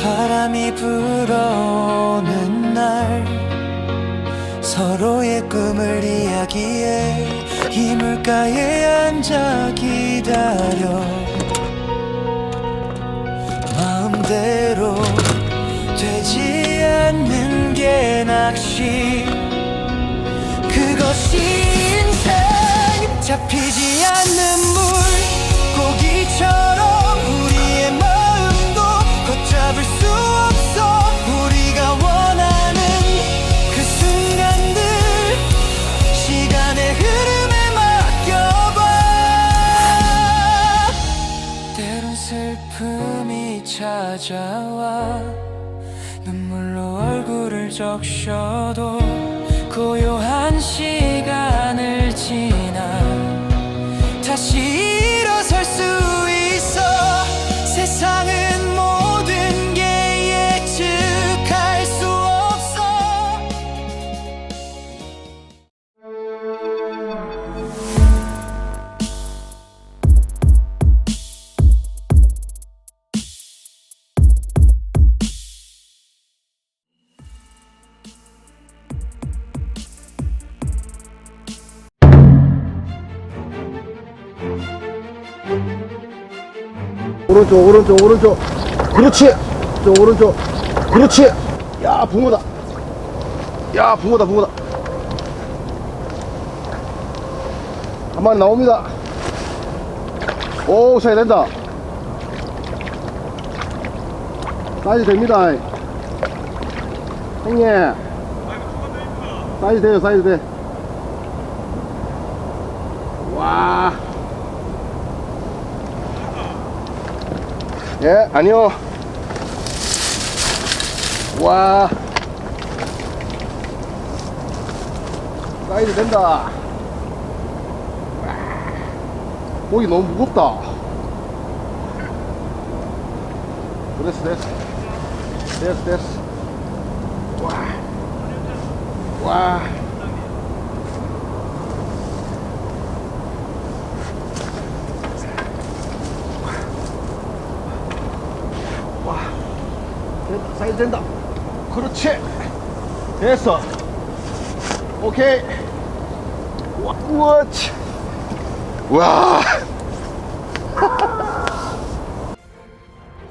바람이 불어오는 날 서로의 꿈을 이야기해 이 물가에 앉아 기다려. 마음대로 되지 않는 게 낚시 인생 잡히지 않는 물 고기처럼 우리의 마음도 걷잡을 수 없어 우리가 원하는 그 순간들 시간의 흐름에 맡겨봐. 때론 슬픔이 찾아와 눈물로 얼굴을 적셔도 오른쪽 오른쪽 오른쪽. 그렇지. 저 오른쪽. 그렇지. 야 붕어다. 야 붕어다 붕어다. 한 마리 나옵니다. 오 사이 된다. 사이즈 됩니다. 형님. 사이즈 돼요 사이즈 돼와 예, 아니요. 와. 사이즈 된다. 와. 고기 너무 무겁다. 됐어, 됐어. 됐어, 됐어. 와. 와. 사이즈 된다. 그렇지. 됐어. 오케이. 와, 우와, 치. 와.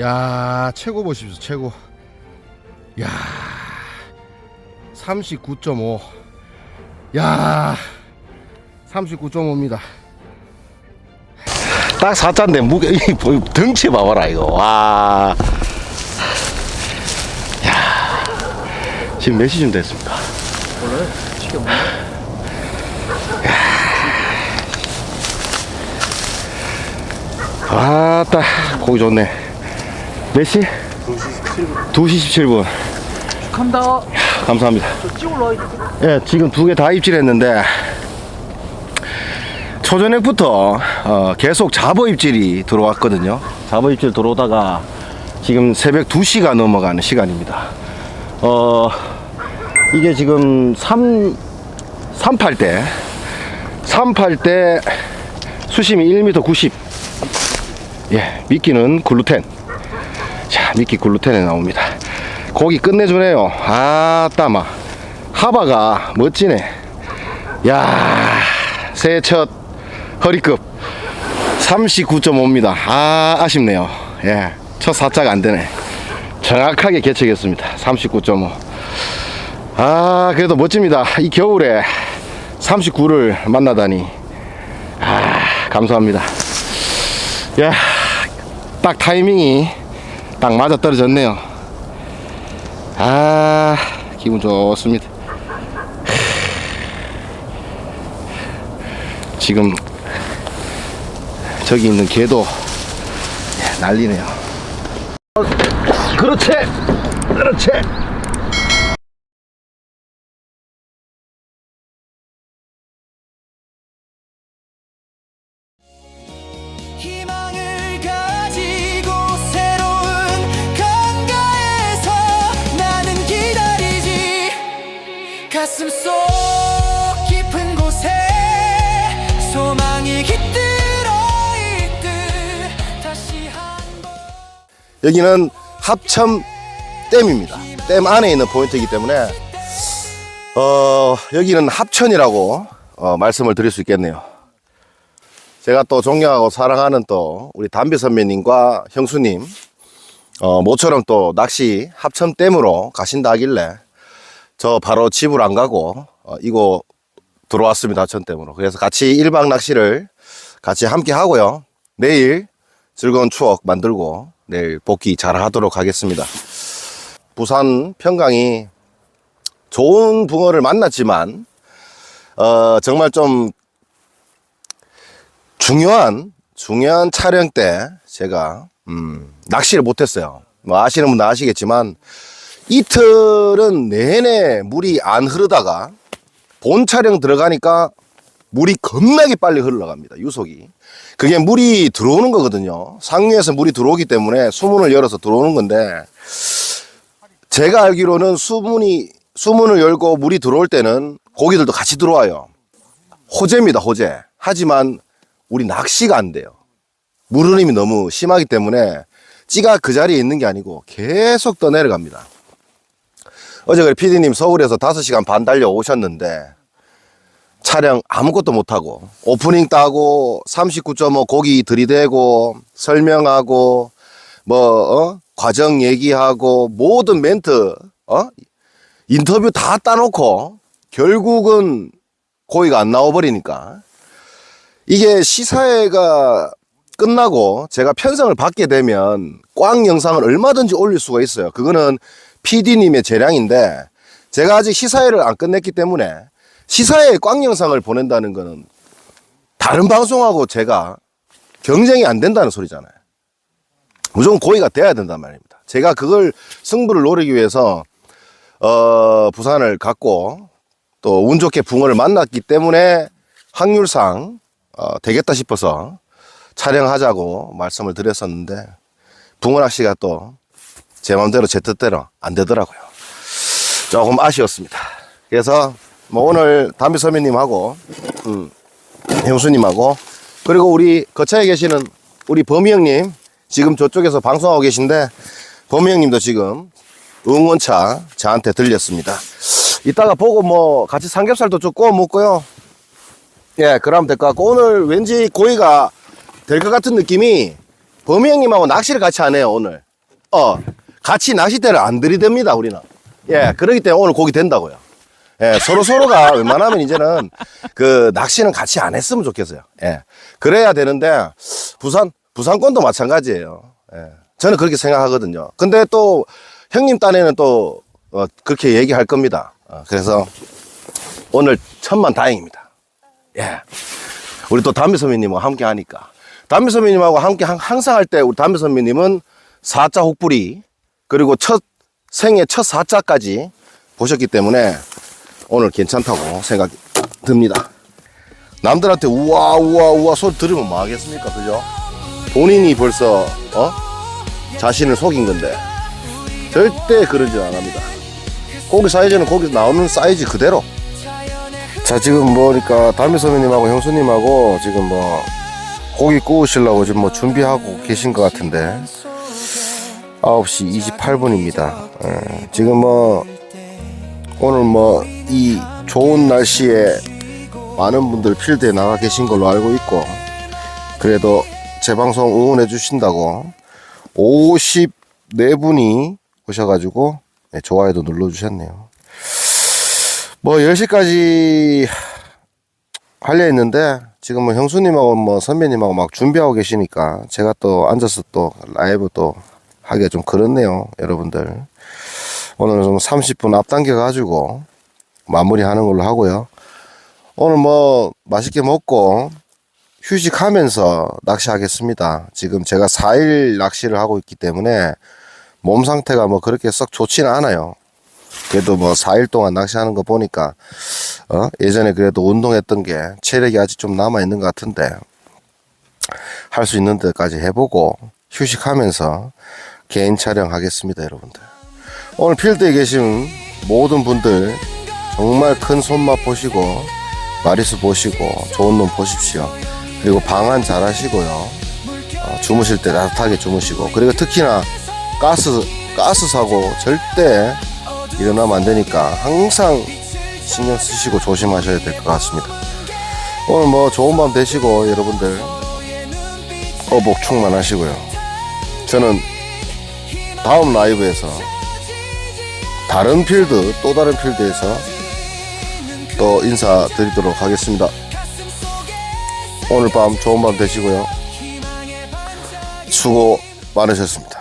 야, 최고 보십시오, 최고. 야. 39.5. 야. 39.5입니다. 딱 4자인데 무게 이 뭐, 덩치 봐봐라 이거. 와. 지금 몇 시쯤 됐습니까? 몰라요. 지금 아따 고기 좋네. 몇 시? 2시 17분. 축한다. 감사합니다. 저 찍으러 예, 지금 두 개 다 입질했는데 초저녁부터 어, 계속 잡어 입질이 들어왔거든요. 잡어 입질 들어오다가 지금 새벽 2시가 넘어가는 시간입니다. 어, 이게 지금 3, 3팔대, 3팔대 수심이 1m 90. 예, 미끼는 글루텐. 자, 미끼 글루텐에 나옵니다. 고기 끝내주네요. 아, 따마. 하바가 멋지네. 야, 새해 첫 허리급 39.5입니다. 아, 아쉽네요. 예, 첫 사자가 안 되네. 정확하게 개척했습니다. 39.5. 아, 그래도 멋집니다. 이 겨울에 39를 만나다니. 아, 감사합니다. 야, 딱 타이밍이 딱 맞아 떨어졌네요. 아, 기분 좋습니다. 지금 저기 있는 개도 예, 난리네요. 그렇지. 그렇지. 가슴 속 깊은 곳에 소망이 깃들어 있듯 다시 한번. 여기는 합천 댐입니다. 댐 안에 있는 포인트이기 때문에 어, 여기는 합천이라고 어, 말씀을 드릴 수 있겠네요. 제가 또 존경하고 사랑하는 또 우리 담비 선배님과 형수님 어, 모처럼 또 낚시 합천댐으로 가신다 하길래 저 바로 집으로 안 가고 어, 이곳 들어왔습니다 합천댐으로 그래서 같이 1박 낚시를 같이 함께 하고요 내일 즐거운 추억 만들고 내일 복귀 잘 하도록 하겠습니다 부산 평강이 좋은 붕어를 만났지만 어, 정말 좀 중요한 중요한 촬영 때 제가 음, 낚시를 못했어요. 뭐 아시는 분도 아시겠지만 이틀은 내내 물이 안 흐르다가 본 촬영 들어가니까 물이 겁나게 빨리 흘러갑니다. 유속이. 그게 물이 들어오는 거거든요. 상류에서 물이 들어오기 때문에 수문을 열어서 들어오는 건데 제가 알기로는 수문이 수문을 열고 물이 들어올 때는 고기들도 같이 들어와요. 호재입니다, 호재. 하지만 우리 낚시가 안 돼요. 물 흐름이 너무 심하기 때문에 찌가 그 자리에 있는 게 아니고 계속 떠내려갑니다. 어제 그래 PD님 서울에서 5시간 반 달려 오셨는데 촬영 아무것도 못하고 오프닝 따고 39.5 고기 들이대고 설명하고 뭐 어? 과정 얘기하고 모든 멘트 어? 인터뷰 다 따놓고 결국은 고기가 안 나와버리니까 이게 시사회가 끝나고 제가 편성을 받게 되면 꽝 영상을 얼마든지 올릴 수가 있어요. 그거는 PD님의 재량인데 제가 아직 시사회를 안 끝냈기 때문에 시사회에 꽝 영상을 보낸다는 거는 다른 방송하고 제가 경쟁이 안 된다는 소리잖아요. 무조건 고의가 돼야 된단 말입니다. 제가 그걸 승부를 노리기 위해서 어, 부산을 갔고 또 운 좋게 붕어를 만났기 때문에 확률상 어, 되겠다 싶어서 촬영하자고 말씀을 드렸었는데 붕어 낚시가 또 제 마음대로 제 뜻대로 안 되더라고요. 조금 아쉬웠습니다. 그래서 뭐 오늘 담비 선배님하고 음, 형수님하고 그리고 우리 거차에 계시는 우리 범이 형님 지금 저쪽에서 방송하고 계신데 범이 형님도 지금 응원차 저한테 들렸습니다. 이따가 보고 뭐 같이 삼겹살도 좀 구워 먹고요. 예, 그러면 될 것 같고 오늘 왠지 고기가 될 것 같은 느낌이 범이 형님하고 낚시를 같이 하네요 오늘. 어, 같이 낚싯대를 안 들이댑니다 우리는. 예, 그러기 때문에 오늘 고기 된다고요. 예, 서로 서로가 웬만하면 이제는 그 낚시는 같이 안 했으면 좋겠어요. 예, 그래야 되는데 부산 부산권도 마찬가지예요. 예, 저는 그렇게 생각하거든요. 근데 또 형님 딴에는 또 어, 그렇게 얘기할 겁니다. 어, 그래서 오늘 천만 다행입니다. 예. 우리 또 담비 선배님과 함께 하니까. 담비 선배님하고 함께 항- 항상 할 때 우리 담비 선배님은 사자 혹부리 그리고 첫 생애 첫 사자까지 보셨기 때문에 오늘 괜찮다고 생각이 듭니다. 남들한테 우와 우와 우와 소리 들으면 뭐 하겠습니까? 그죠? 본인이 벌써 어? 자신을 속인 건데 절대 그러지 안 합니다. 고기 사이즈는 거기서 나오는 사이즈 그대로. 자 지금 뭐니까 담비 선배님하고 형수님하고 지금 뭐 고기 구우시려고 지금 뭐 준비하고 계신 것 같은데 9시 28분입니다. 지금 뭐 오늘 뭐 이 좋은 날씨에 많은 분들 필드에 나가 계신 걸로 알고 있고 그래도 제 방송 응원해 주신다고 54분이 오셔가지고 네, 좋아요도 눌러주셨네요. 뭐 10시까지 하려 했는데 지금 뭐 형수님하고 뭐 선배님하고 막 준비하고 계시니까 제가 또 앉아서 또 라이브 또 하기가 좀 그렇네요 여러분들 오늘은 좀 30분 앞당겨 가지고 마무리하는 걸로 하고요 오늘 뭐 맛있게 먹고 휴식하면서 낚시하겠습니다 지금 제가 4일 낚시를 하고 있기 때문에 몸 상태가 뭐 그렇게 썩 좋지는 않아요 그래도 뭐 4일 동안 낚시하는 거 보니까 어? 예전에 그래도 운동했던 게 체력이 아직 좀 남아 있는 것 같은데 할 수 있는 데까지 해보고 휴식하면서 개인 촬영하겠습니다, 여러분들. 오늘 필드에 계신 모든 분들 정말 큰 손맛 보시고 마리수 보시고 좋은 놈 보십시오. 그리고 방안 잘 하시고요. 어, 주무실 때 따뜻하게 주무시고 그리고 특히나 가스 가스 사고 절대 일어나면 안 되니까 항상 신경 쓰시고 조심하셔야 될 것 같습니다. 오늘 뭐 좋은 밤 되시고 여러분들 어복 충만하시고요. 저는 다음 라이브에서 다른 필드 또 다른 필드에서 또 인사드리도록 하겠습니다. 오늘 밤 좋은 밤 되시고요. 수고 많으셨습니다.